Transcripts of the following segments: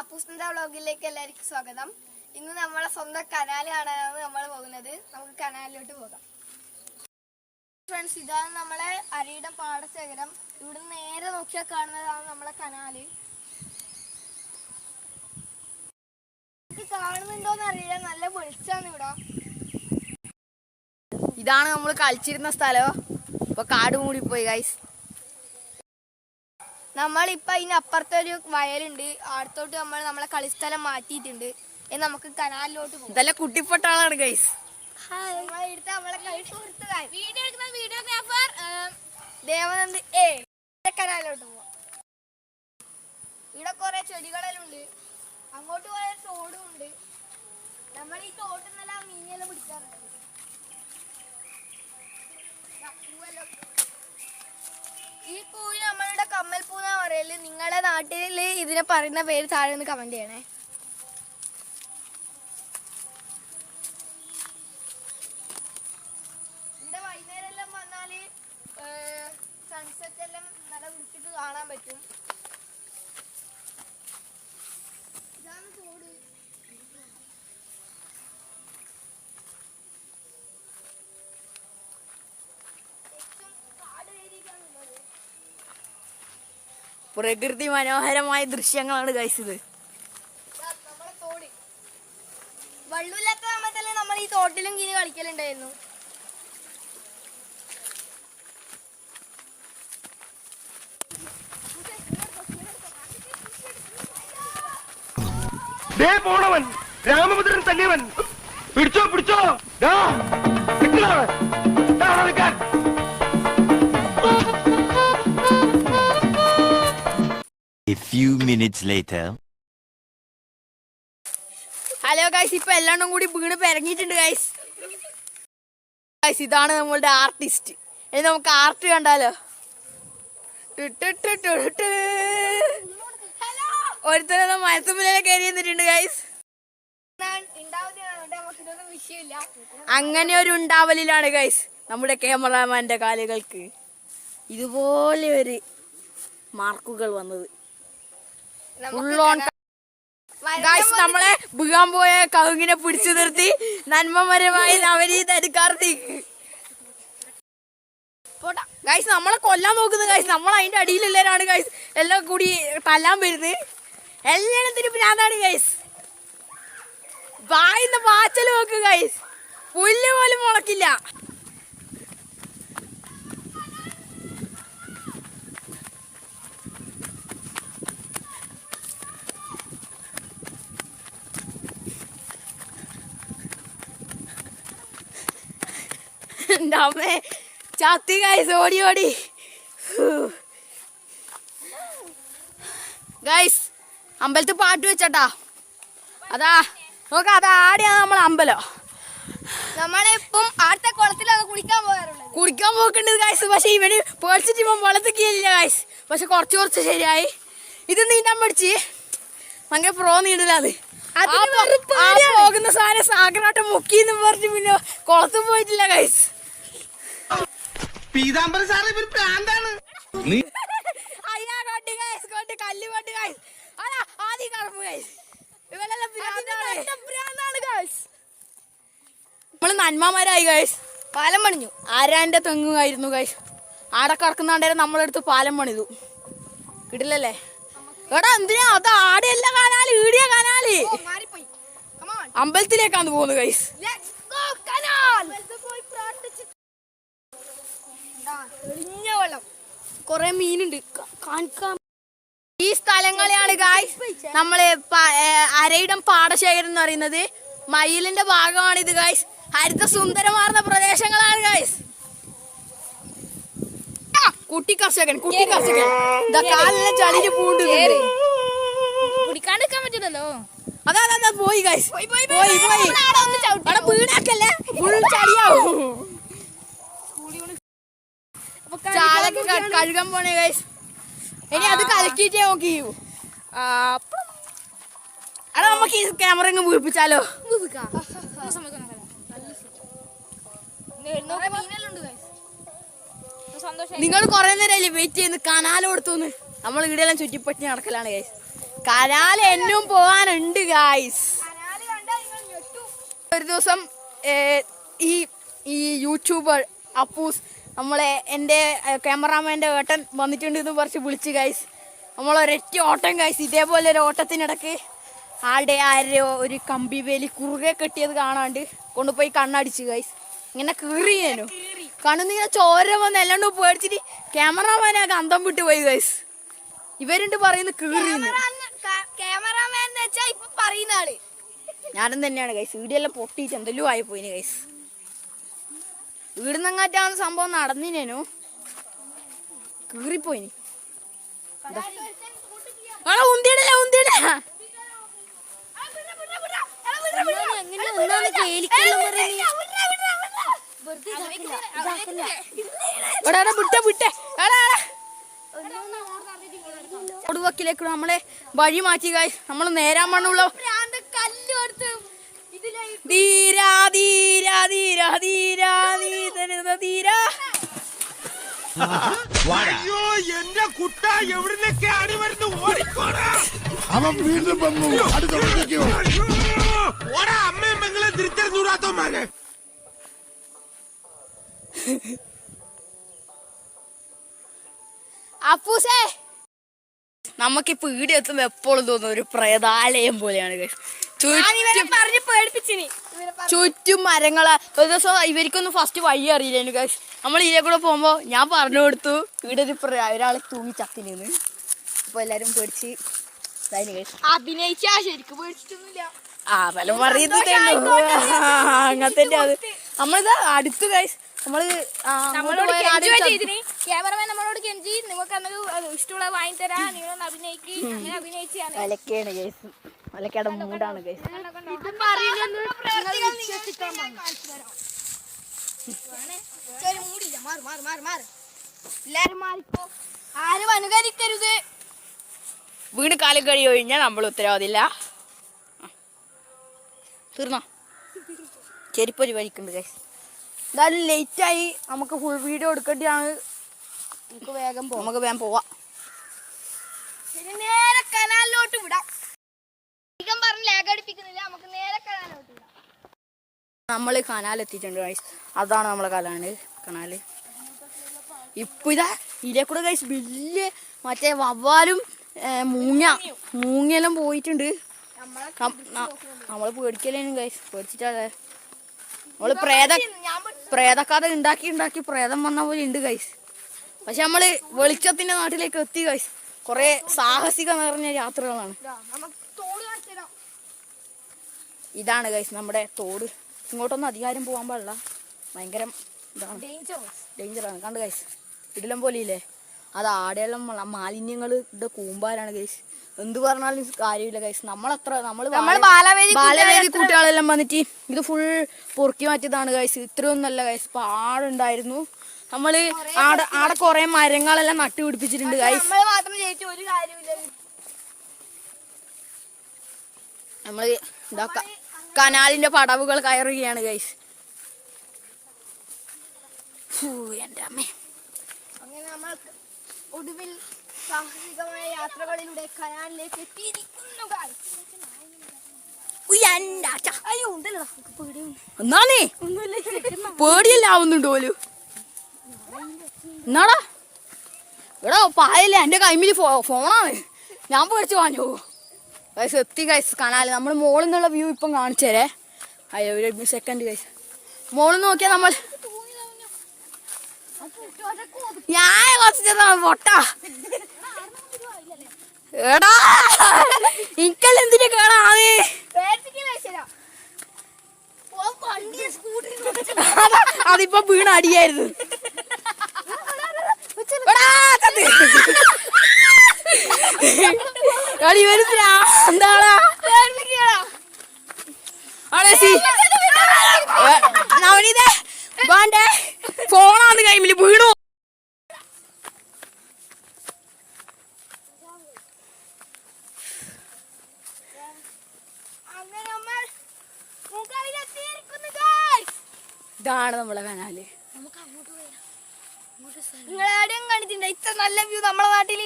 അപ്പൂസിന്റെ വ്ളോഗിലേക്ക് എല്ലാവർക്കും സ്വാഗതം. ഇന്ന് നമ്മളെ സ്വന്തം കനാൽ കാണാനാണ് നമ്മൾ പോകുന്നത്. നമുക്ക് കനാലിലോട്ട് പോകാം. ഫ്രണ്ട്സ് ഇതാണ് നമ്മളെ അരിയുടെ പാടശേഖരം. ഇവിടെ നേരെ നോക്കിയാൽ കാണുന്നതാണ് നമ്മളെ കനാല്. കാണുന്നുണ്ടോന്ന് അറിയില്ല. നല്ല വെളിച്ചാണ് ഇവിടെ. ഇതാണ് നമ്മൾ കളിച്ചിരുന്ന സ്ഥലം. ഇപ്പൊ കാട് മൂടിപ്പോയി ഗൈസ് നമ്മളിപ്പോ അതിനപ്പുറത്തൊരു വയലുണ്ട്. അടുത്തോട്ട് നമ്മൾ നമ്മളെ കളിസ്ഥലം മാറ്റിയിട്ടുണ്ട്. ഇനി നമുക്ക് കനാലിലോട്ട് പോകും. ഇതെല്ലാം കുട്ടിപ്പൊട്ടാളാണ് ഗൈസ് ദേവനന്ദ് എ കനാലിലോട്ട് പോവാം. ഇവിടെ കുറെ ചെടികളെല്ലാം ഉണ്ട്. അങ്ങോട്ട് പോയ തോടും ഉണ്ട്. നമ്മൾ ഈ തോട്ടിൽ നിന്നെല്ലാം മീനെല്ലാം പിടിക്കാറുണ്ട് ദാ പൂവെല്ലാം. ഈ പൂവിന് നമ്മളുടെ കമ്മൽ പൂ എന്നാ പറയൽ നിങ്ങളുടെ നാട്ടിൽ ഇതിനെ പറയുന്ന പേര് താഴെ ഒന്ന് കമന്റ് ചെയ്യണേ ഇവിടെ വൈകുന്നേരം എല്ലാം വന്നാൽ സൺസെറ്റ് എല്ലാം നല്ല വൃത്തിക്ക് കാണാൻ പറ്റും ഇതാണ് തോട് ഏറ്റവും കാട് ഏരിയയിലാണുള്ളത് പ്രകൃതി മനോഹരമായ ദൃശ്യങ്ങളാണ് ഗൈസ് ഇത്. വെള്ളമില്ലാത്ത സമയത്തല്ലേ നമ്മൾ ഈ തോട്ടിലും കിനി കളിക്കലുണ്ടായിരുന്നു. ദേ പോണവൻ. രാമഭദ്രൻ തല്ലിയവൻ. പിടിച്ചോ പിടിച്ചോ. Few minutes later. Hello guys ഇപ്പൊ എല്ലാണ്ടും കൂടി വീണ് പെരങ്ങിയിട്ടുണ്ട് ഗൈസ് ഗൈസ് ഇതാണ് നമ്മളുടെ ആർട്ടിസ്റ്റ് ഇനി നമുക്ക് ആർട്ട് കണ്ടാലോ? ഒരുത്തരം മരത്തുമ്പിലെ കയറി നിന്നിട്ടുണ്ട് ഗൈസ് അങ്ങനെ ഒരു ഉണ്ടാവലിലാണ് ഗൈസ് നമ്മുടെ ക്യാമറാമാന്റെ കാലുകൾക്ക്. ഇതുപോലെ ഒരു മാർക്കുകൾ വന്നത്. ഓൺ നമ്മളെ വീഴാൻ പോയ കവുങ്ങിനെ പിടിച്ചു നിർത്തി. നന്മമരമായി അവരീ എടുക്കാർത്തേക്ക് ഗൈസ് നമ്മളെ കൊല്ലാൻ നോക്കുന്നു ഗൈസ് നമ്മൾ അതിന്റെ അടിയിലുള്ളവരാണ് ഗൈസ് എല്ലാം കൂടി തല്ലാൻ വരുന്നത്. എല്ലാത്തിനും ഭ്രാന്താണ് ഗൈസ് വായിന്ന് പാച്ചൽ നോക്ക് ഗൈസ് പുല്ല് പോലും മുളക്കില്ല. എന്റെ അമ്മേ ചത്തി ഗൈസ് ഓടി ഓടി. ഗൈസ് അമ്പലത്തിൽ പാട്ട് വെച്ചട്ടാ. അതാ നോക്ക അതാ ആടെയാണ് നമ്മളെ അമ്പലം. നമ്മളിപ്പം അടുത്ത കുളത്തിലാണ് കുളിക്കാൻ പോകാറുള്ളത്. കുളിക്കാൻ പോക്കുണ്ട് ഗൈസ് പക്ഷെ ഇവന് പേടിച്ചിട്ട് ഇവൻ വെള്ളത്തിൽ കീഴില്ല ഗൈസ് പക്ഷെ കുറച്ച് കുറച്ച് ശരിയായി. ഇത് നീന്താൻ പഠിച്ച് ഭയങ്കര പ്രോ ആ ആ പോകുന്ന സാധനം സാഗരാട്ടം മുക്കിന്ന് പറഞ്ഞ് പിന്നെ കുളത്ത് പോയിട്ടില്ല ഗൈസ് പീതാംബരൻ സാറേ ഇവർ പ്രാന്താണ്. അയ്യാ കൊണ്ട് ഗൈസ് കൊണ്ട് കല്ല് കൊണ്ട് ഗൈസ് അതാ ആദ്യം കടമ്പ് ഗൈസ് ഇവനെല്ലാം ഭ്രാന്താണ് ഗൈസ് നമ്മൾ നന്മമാരായി ഗൈസ് പാലം പണിഞ്ഞു. ആരാന്റെ തെങ്ങുമായിരുന്നു ഗൈസ് ആടെ കിടക്കുന്നാണ്ടേരം നമ്മളെടുത്ത് പാലം പണിതു. കിട്ടില്ലല്ലേ എടാ എന്തിനാ? അത് ആടെയല്ല കാനാല് ഈടിയ on. അമ്പലത്തിലേക്കാണ് പോകുന്നത് ഗൈസ് തെളിഞ്ഞ വെള്ളം കൊറേ മീനുണ്ട്. കാണിക്കാൻ കാണിക്കാം. ഈ സ്ഥലങ്ങളെയാണ് ഗായ്സ് നമ്മൾ അരയിടം പാടശേഖരം എന്ന് പറയുന്നത്. മയിലിന്റെ ഭാഗമാണ് ഇത് ഗായ്സ് ഹരിത സുന്ദരമാർന്ന പ്രദേശങ്ങളാണ് ഗായ്സ് കുട്ടി കർഷകൻ കുട്ടി കർഷകൻ. ഇതാ കാലിലെ ചളിഞ്ഞ് പൂണ്ട് കുടിക്കാണ്ടിരിക്കാൻ പറ്റില്ലല്ലോ അതാ അതാ, അതാ പോയി ഗായ്സ് പോയി പോയി പോയി അവിടെ വീടാക്കല്ലേ ഫുൾ ചളിയാവും. ചാലൊക്കെ കഴുകാൻ പോണേ ഗൈസ് ഇനി അത് കലക്കിട്ടേ നോക്കി അടാ നമുക്ക് ഈ ക്യാമറ അങ്ങ് വീർപ്പിച്ചാലോ? നിങ്ങൾ കുറെ നേരമല്ലേ വെയിറ്റ് ചെയ്യുന്നു കനാല് കൊടുത്തുന്ന് നമ്മൾ ഇവിടെയെല്ലാം ചുറ്റിപ്പറ്റി നടക്കലാണ് ഗൈസ് കനാൽ എന്നും പോവാനുണ്ട് ഗായ്സ് ഒരു ദിവസം ഈ ഈ യൂട്യൂബർ അപ്പൂസ് നമ്മളെ എന്റെ ക്യാമറാമാന്റെ ഏട്ടൻ വന്നിട്ടുണ്ട് എന്ന് പറിച്ച് വിളിച്ച് ഗൈസ് നമ്മളൊരൊറ്റ ഓട്ടം ഗൈസ് ഇതേപോലെ ഒരു ഓട്ടത്തിനിടക്ക് ആളുടെ ആരോ ഒരു കമ്പി വേലി കുറുകെ കെട്ടിയത് കാണാണ്ട് കൊണ്ടുപോയി കണ്ണടിച്ച് ഗൈസ് ഇങ്ങനെ കീറി ഞാനോ. കണ്ണുന്നിങ്ങനെ ചോര വന്ന് എല്ലാണ്ട് പേടിച്ചിട്ട് ക്യാമറാമാനെ ആ അന്തം വിട്ട് പോയി ഗൈസ് ഇവരുണ്ട് പറയുന്നത് കീറിന്ന് ക്യാമറാമാൻ എന്ന് വെച്ചാ ഇപ്പൊ പറയുന്ന ആൾ. ഞാനും തന്നെയാണ് കൈസ് വീഡിയോ എല്ലാം പൊട്ടിയിട്ട് എന്തെല്ലോ ആയി പോയിന് ഗൈസ് വീടുന്നങ്ങാറ്റാണ് സംഭവം നടന്നിനേനു കീറിപ്പോയിന് ിലേക്ക് ഒടുവക്കിലേക്ക് നമ്മളെ വഴി മാറ്റി കായ് നമ്മൾ നേരാൻ മണ്ണുള്ള ധീരാ ധീരാ ധീരാ ധീരാ ധീര ധീരാ അയ്യോ എന്റെ കുട്ട എവിടുന്നൊക്കെ അടി വരുന്നു ഓടിക്കോടാ? അവൻ വീണ്ടും വന്നു. അത് തുടങ്ങിക്കോ! ഓടാ അമ്മയും പെങ്ങളെ തിരിച്ചറിഞ്ഞൂടാത്തോമാരെ അപ്പൂസേ നമുക്കിപ്പോ വീട് എത്തുമ്പോ എപ്പോഴും തോന്നുന്ന ഒരു പ്രേതാലയം പോലെയാണ്. ചുറ്റും മരങ്ങൾ. ഒരു ദിവസം ഇവർക്കൊന്നും ഫസ്റ്റ് വഴി അറിയില്ലേ ഗൈസ് നമ്മൾ ഇതിലെ കൂടെ പോകുമ്പോ ഞാൻ പറഞ്ഞു കൊടുത്തു. ഇവിടെ ഒരു ഒരാളെ തൂങ്ങി ചത്തിനിന്ന് അപ്പൊ എല്ലാരും പേടിച്ച്. അഭിനയിച്ചാ ശരിക്കും പേടിച്ചിട്ടൊന്നുമില്ല. ആ വല പറയുന്നത് അങ്ങനത്തെ അത്. നമ്മളിത് അടുത്ത് ഗൈസ് നമ്മൾ നമ്മളോട് ക്യാമറമാൻ നമ്മളോട് കെഞ്ചി നിങ്ങൾക്ക് അന്നൊരു ഇഷ്ടമുള്ള വാങ്ങി തരാ നിങ്ങളൊന്ന് അഭിനയിക്ക് അങ്ങനെ അഭിനയിച്ചാണ് ഒലക്കയുടെ മൂടാണ് ആരും അനുകരിക്കരുത്. വീട് കാലം കഴി കഴിഞ്ഞാൽ നമ്മൾ ഉത്തരവാദില്ല. തീർന്നോ? ചെരിപ്പൊരു വലിക്കുന്നുണ്ട് ഗൈസ് എന്തായാലും ലേറ്റായി നമുക്ക് ഫുൾ വീഡിയോ എടുക്കേണ്ടിയാണ്. നമുക്ക് വേഗം പോവാം നമുക്ക് വേഗം പോവാം. ഇനി നേരെ കനാലിലോട്ട് വിടാം അധികം പറഞ്ഞ് ലേഖ അടിപ്പിക്കുന്നില്ല നമുക്ക് നേരെ കനാലിലോട്ട് വിടാം നമ്മൾ കനാലെത്തിയിട്ടുണ്ട് ഗൈസ് അതാണ് നമ്മളെ കനാല് കനാല്. ഇപ്പൊ ഇതാ ഇതിലെ കൂടെ ഗൈസ് വലിയ മറ്റേ വവ്വാലും മൂങ്ങ മൂങ്ങയെല്ലാം പോയിട്ടുണ്ട്. നമ്മൾ പേടിക്കലേനും ഗൈസ് പേടിച്ചിട്ടാ നമ്മൾ പ്രേത പ്രേതക്കാതെ ഉണ്ടാക്കി ഉണ്ടാക്കി പ്രേതം വന്ന പോലെ ഉണ്ട് ഗൈസ് പക്ഷെ നമ്മൾ വെളിച്ചത്തിന്റെ നാട്ടിലേക്ക് എത്തി ഗൈസ് കൊറേ സാഹസിക നിറഞ്ഞ യാത്രകളാണ്. ഇതാണ് ഗൈസ് നമ്മുടെ തോട്. ഇങ്ങോട്ടൊന്നും അധികാരം പോകാൻ പാടില്ല. ഭയങ്കര ഇതാണ്. ഡേഞ്ചറാണ് കണ്ട് ഗൈസ് ഇടലം പോലെ ഇല്ലേ അത് ആടെയെല്ലാം മാലിന്യങ്ങൾ ഇവിടെ കൂമ്പാരാണ് ഗൈസ് എന്ത് പറഞ്ഞാലും കാര്യമില്ല ഗൈസ് നമ്മളത്ര നമ്മൾ നമ്മൾ ബാലവേദി വന്നിട്ട് ഇത് ഫുൾ പൊറുക്കി മാറ്റിയതാണ് ഗൈസ് ഇത്രയൊന്നല്ല ഗൈസ് ആടുണ്ടായിരുന്നു. നമ്മൾ ആടെ ആടെ കുറെ മരങ്ങളെല്ലാം നട്ടുപിടിപ്പിച്ചിട്ടുണ്ട് ഗൈസ് നമ്മൾ മാത്രം കനാലിന്റെ പടവുകൾ കയറുകയാണ് ഗൈസ് എന്റെ അമ്മേ. അങ്ങനെ നമ്മൾ ഒടുവിൽ സാഹസികമായ യാത്രകളിലൂടെ കനാലിലേക്ക് എത്തിയിരിക്കുന്നു. അയ്യോ ഉണ്ടല്ലോ. എന്നാണേ പേടിയല്ല ആവുന്നുണ്ട് പോലും എന്നാടാ? എടാ പായല്ലേ? എന്റെ കൈമിൽ ഫോണാണ് ഞാൻ പേടിച്ചു വാങ്ങോ ഗൈസ് എത്തി ഗൈസ് കാണാൽ നമ്മൾ മോളിൽ നിന്നുള്ള വ്യൂ ഇപ്പം കാണിച്ചു തരേ. അയ്യോ ഒരു സെക്കൻഡ് ഗൈസ് മോളിൽ നോക്കിയാൽ നമ്മൾ ഞാൻ പൊട്ട. എടാ! ഇക്കല്ല എന്തിനു കേടാണ് അതിപ്പോ വീണ അടിയായിരുന്നു. എടാ, ഇവർ ഏ, നവനീതേ, വേണ്ടേ. ഫോണാന്ന് കൈമിൽ വീണു അങ്ങനെ നമ്മൾ മുകളിലെത്തിയിരിക്കുന്നു guys. ഇതാണ് നമ്മളെ കനാല് നിങ്ങൾ എവിടെയും കണ്ടിട്ടുണ്ടോ ഇത്ര നല്ല വ്യൂ നമ്മളെ നാട്ടിൽ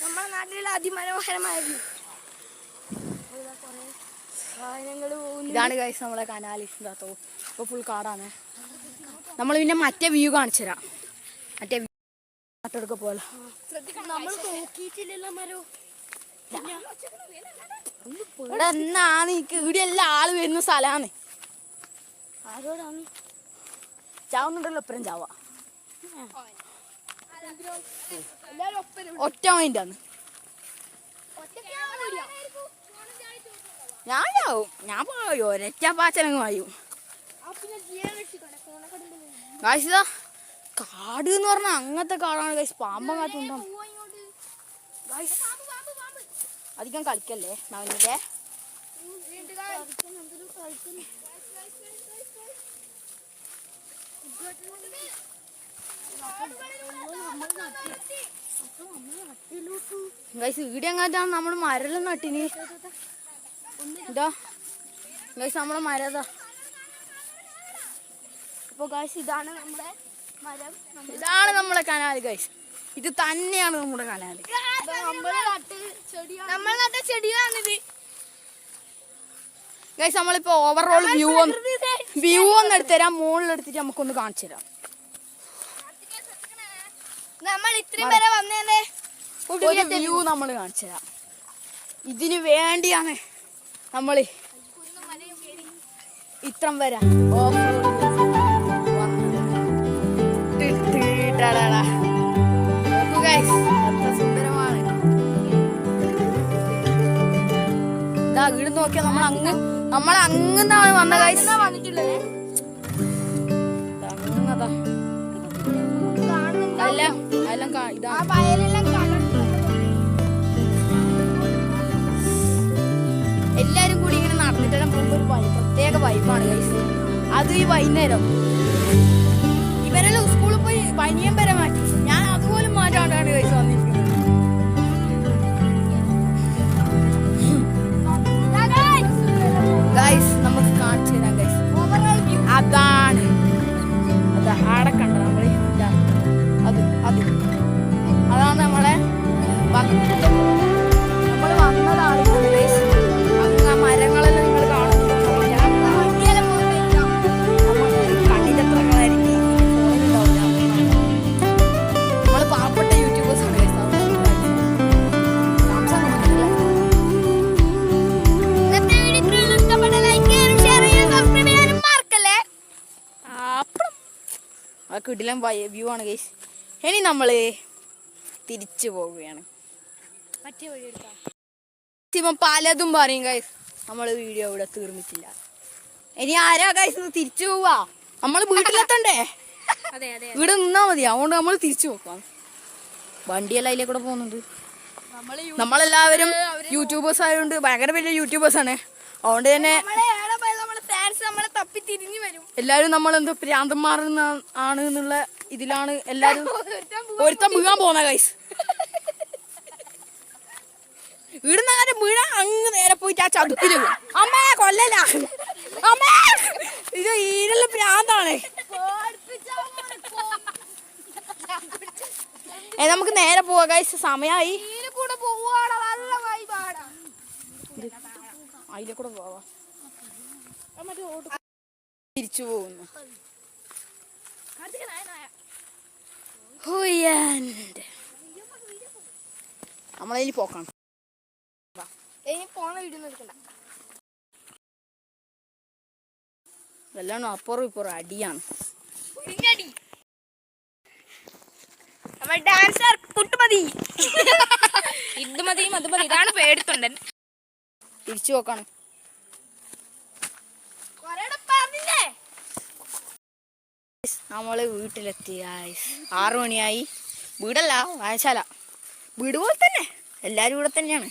നമ്മളെ നാട്ടിലുള്ള അതിമനോഹരമായ വ്യൂ ഇതാണ് ഗൈസ് നമ്മളെ കനാലി ഇതാത്തോ ഇപ്പൊ ഫുൾ കാടാണ്. നമ്മൾ പിന്നെ മറ്റേ വ്യൂ കാണിച്ചു തരാം. മറ്റേ നാട്ടെടുക്ക പോലെ. ഇവിടെ എന്നാ നീക്ക് ഇവിടെ എല്ലാ ആൾ വരുന്ന സ്ഥലമാണ് ആരോടാണ് ചാവുന്നുണ്ടല്ലോ എപ്പോഴും ചാവാ. ഒറ്റ മൈൻഡാണ് ഒറ്റ ആണ് ഞാൻ പോയോ? ഒരറ്റ ഗായ്സ് ഇതാ കാട് എന്ന് പറഞ്ഞാൽ അങ്ങനത്തെ കാടാണ്. ഗൈസ് പാമ്പം ഗായ്സ് അധികം കളിക്കല്ലേ? നവനിന്റെ ഗൈസ് ഇവിടെ എങ്ങാറ്റാണ് നമ്മൾ മരലും നട്ടിനി. ഇതാ. ഗൈസ് നമ്മളെ മരതാ അപ്പൊ ഗൈസ് ഇതാണ് നമ്മുടെ മരം. ഇതാണ് നമ്മുടെ കനാല് ഗൈസ് ഇത് തന്നെയാണ് നമ്മുടെ കനാല് നമ്മൾ നട്ട ചെടിയാണിത്. ഗൈസ് നമ്മളിപ്പോ ഓവറോൾ വ്യൂ ഒന്ന് വ്യൂ ഒന്ന് എടുത്തുതരാം മുകളിൽ എടുത്തിട്ട് നമുക്കൊന്ന് കാണിച്ചു തരാം. നമ്മൾ ഇത്രയും വരെ വന്നേ ഒരു വ്യൂ നമ്മൾ കാണിച്ചു തരാം. ഇതിന് വേണ്ടിയാണ് നമ്മൾ ഇത്രം വരാം ഓഫ്-റോഡ് വന്നത്. ടി- ടി- ടടടാ. നോക്കൂ സുന്ദരമാണ് വീട് നോക്കിയാ നമ്മൾ അങ്ങ് നമ്മൾ അങ്ങന്നാണ് വന്ന കാഴ്ച വന്നിട്ടുള്ളത് അത് ഈ കിടിലം വ്യൂ ആണ് ഗൈസ് ഇനി നമ്മൾ തിരിച്ചു പോവുകയാണ്. മറ്റേ വഴി എടുക്കാം. പലതും പറയും ഗൈസ് നമ്മൾ വീഡിയോ ഇവിടെ തീർന്നിട്ടില്ല. ഇനി ആരാ ഗൈസ് തിരിച്ചു പോവാ? നമ്മൾ വീട്ടിലെത്തണ്ടേ? ഇവിടെ നിന്നാ മതി. അതുകൊണ്ട് നമ്മൾ തിരിച്ചു പോക്കാം. വണ്ടിയെല്ലാം അതിലേ കൂടെ പോകുന്നുണ്ട്. നമ്മളെല്ലാവരും യൂട്യൂബേഴ്സ് ആയതുകൊണ്ട് ഭയങ്കര വലിയ യൂട്യൂബേഴ്സ് ആണ്. അതുകൊണ്ട് തന്നെ നമ്മളെ ഏടെ പോയാൽ നമ്മളെ ഫാൻസ് നമ്മളെ തപ്പി തിരിഞ്ഞു വരും എല്ലാവരും നമ്മൾ എന്തോ പ്രാന്തന്മാർ ആണ് എന്നുള്ള ഇതിലാണ് എല്ലാരും ഒരുത്തം വീഴാൻ പോകുന്ന കൈസ് ഇവിടുന്ന് അങ്ങനെ വീഴാൻ അങ്ങ് നേരെ പോയിട്ട് ആ ചതുക്കിൽ. അമ്മേ കൊല്ലല അമ്മേ ഇത് ഈരല്ല പ്രാന്താണ്. ഏ നമുക്ക് നേരെ പോവാ കൈസ് സമയായി. അതിലെ കൂടെ പോവാ. തിരിച്ചു പോകുന്നു. നമ്മളതിന് പോക്കാണ്. ഇനി പോണ വീഡിയോ എടുക്കണ്ട. അപ്പുറം ഇപ്പുറം അടിയാണ്. ഡാൻസർ കുട്ടുമതി ഇത് മതി അത് മതി. ഇതാണ് പേടിത്തൊണ്ടൻ. തിരിച്ചു പോക്കാണ്. നമ്മൾ വീട്ടിലെത്തി. ആറു മണിയായി. വീടല്ല വായശാല. വീട് പോലെ തന്നെ. എല്ലാരും ഇവിടെ തന്നെയാണ്.